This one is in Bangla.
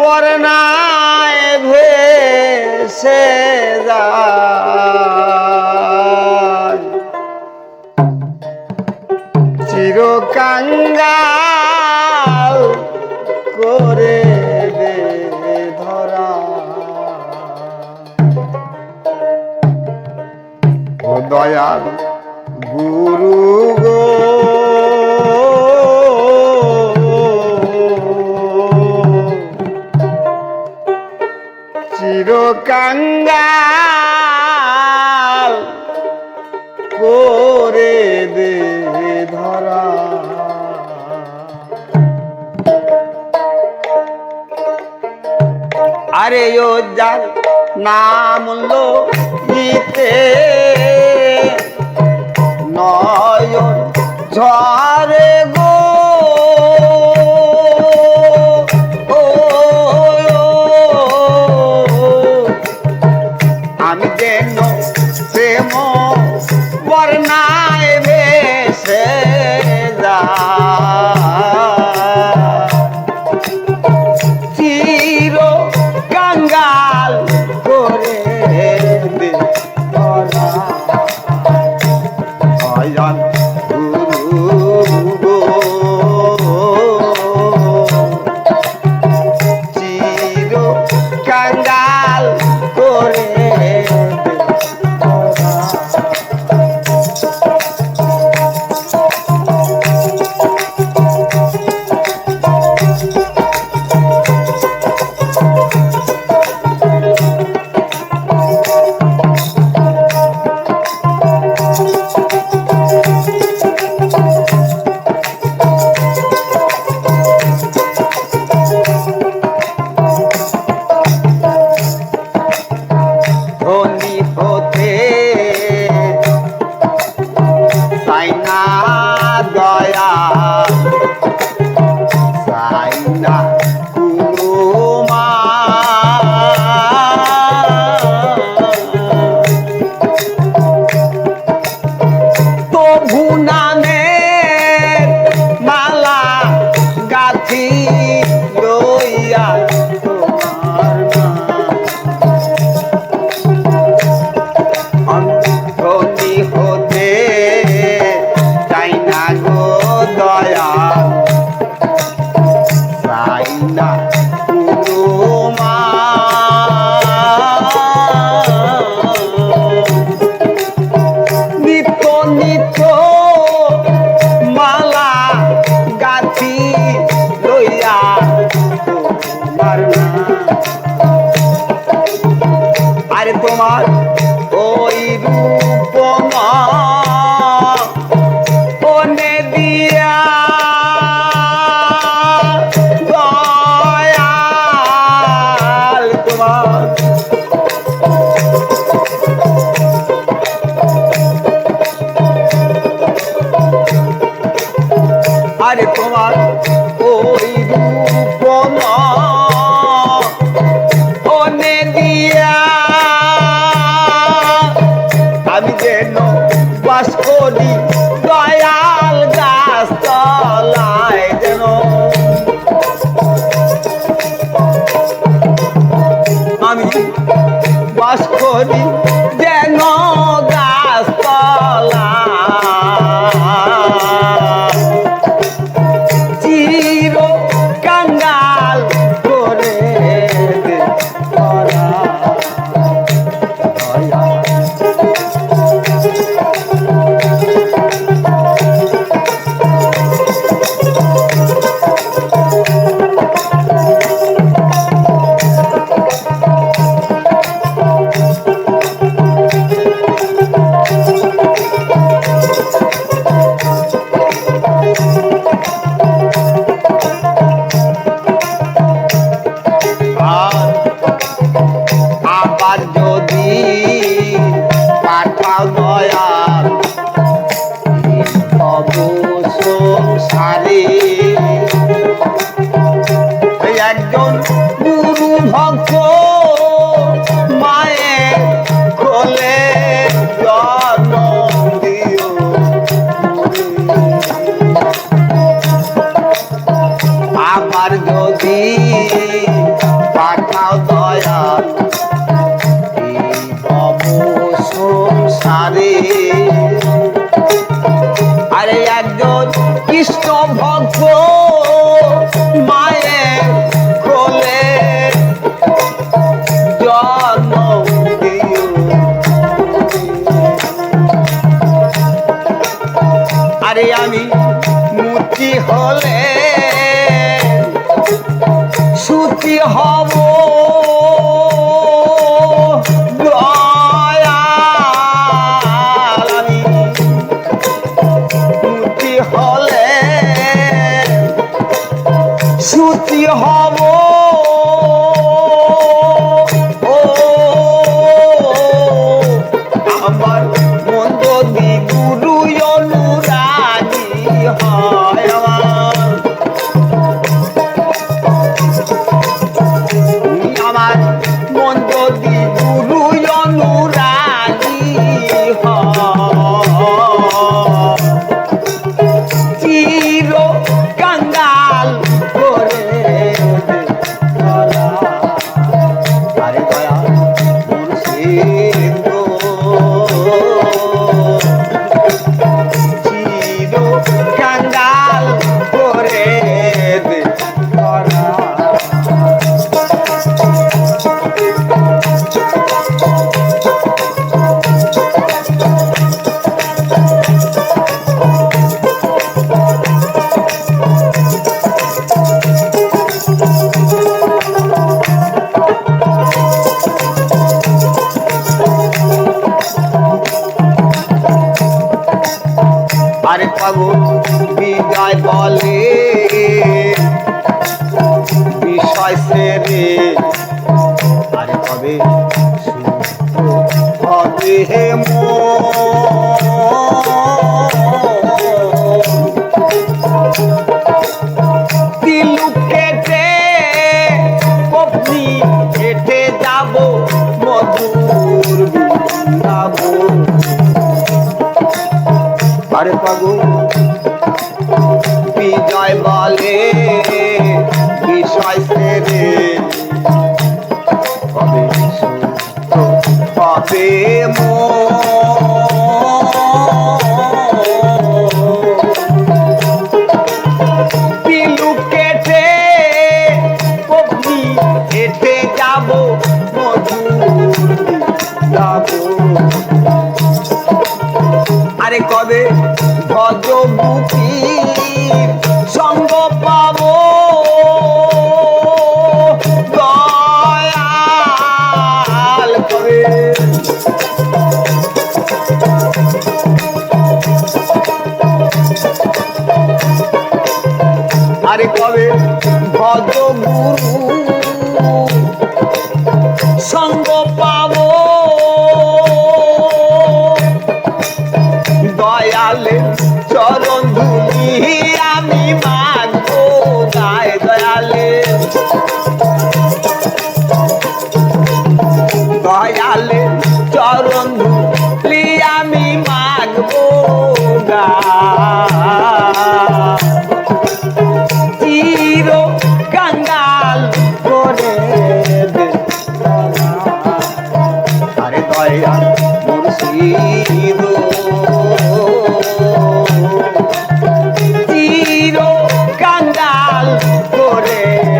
বর্ণায় ভেসে যায়। চিরকাঙ্গাল করে ধরা। দয়াল গুরু গো বড় কঙ্গাল করে দে ধরা। আরে ও যার নাম লো দিতে নয় ঝড় পবিত্র সুখী হব। আরে পাগু বিজয় বলে ভজগুরু সঙ্গ করে।